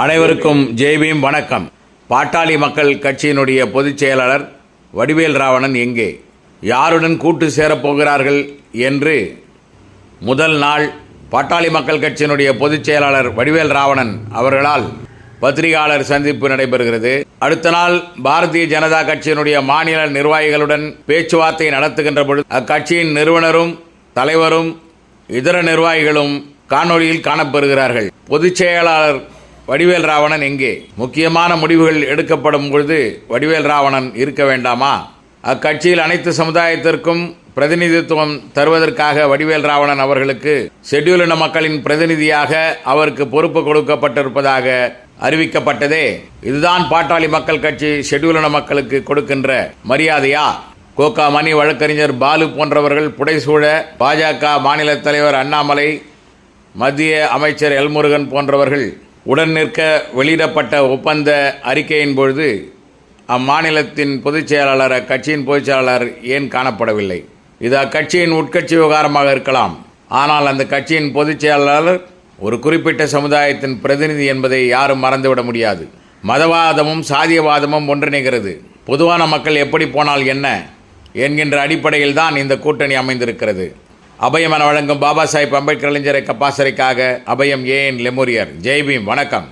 அனைவருக்கும் ஜெய்பீம் வணக்கம். பாட்டாளி மக்கள் கட்சியினுடைய பொதுச் செயலாளர் வடிவேல் ராவணன் எங்கே? யாருடன் கூட்டு சேரப் போகிறார்கள் என்று முதல் நாள் பாட்டாளி மக்கள் கட்சியினுடைய பொதுச் செயலாளர் வடிவேல் ராவணன் அவர்களால் பத்திரிகையாளர் சந்திப்பு நடைபெறுகிறது. அடுத்த நாள் பாரதிய ஜனதா கட்சியினுடைய மாநில நிர்வாகிகளுடன் பேச்சுவார்த்தை நடத்துகின்ற பொழுது அக்கட்சியின் நிறுவனரும் தலைவரும் இதர நிர்வாகிகளும் காணொளியில் காணப்பெறுகிறார்கள். பொதுச் செயலாளர் வடிவேல் ராவணன் எங்கே? முக்கியமான முடிவுகள் எடுக்கப்படும் பொழுது வடிவேல் ராவணன் இருக்க வேண்டாமா? அக்கட்சியில் அனைத்து சமுதாயத்திற்கும் பிரதிநிதித்துவம் தருவதற்காக வடிவேல் ராவணன் அவர்களுக்கு ஷெட்யூலின மக்களின் பிரதிநிதியாக அவருக்கு பொறுப்பு கொடுக்கப்பட்டிருப்பதாக அறிவிக்கப்பட்டதே. இதுதான் பாட்டாளி மக்கள் கட்சி ஷெட்யூலின மக்களுக்கு கொடுக்கின்ற மரியாதையா? கோகா மணி வழக்கறிஞர் பாலு போன்றவர்கள் புடைசூழ பாஜக மாநில தலைவர் அண்ணாமலை மத்திய அமைச்சர் எல்முருகன் போன்றவர்கள் உடன் நிற்க வெளியிடப்பட்ட ஒப்பந்த அறிக்கையின் பொழுது அம்மாநிலத்தின் பொதுச் செயலாளர் அக்கட்சியின் பொதுச் செயலாளர் ஏன் காணப்படவில்லை? இது அக்கட்சியின் உட்கட்சி விவகாரமாக இருக்கலாம். ஆனால் அந்த கட்சியின் பொதுச் செயலாளர் ஒரு குறிப்பிட்ட சமுதாயத்தின் பிரதிநிதி என்பதை யாரும் மறந்துவிட முடியாது. மதவாதமும் சாதியவாதமும் ஒன்றிணைகிறது. பொதுவான மக்கள் எப்படி போனால் என்ன? என்கின்ற அடிப்படையில் தான் இந்த கூட்டணி அமைந்திருக்கிறது. அபயம் என வழங்கும் பாபா சாஹிப் அம்பேத்கர் கலைஞரை கப்பாசரைக்காக அபயம் ஏஎன் லெமோரியர்? ஜெய்பீம் வணக்கம்.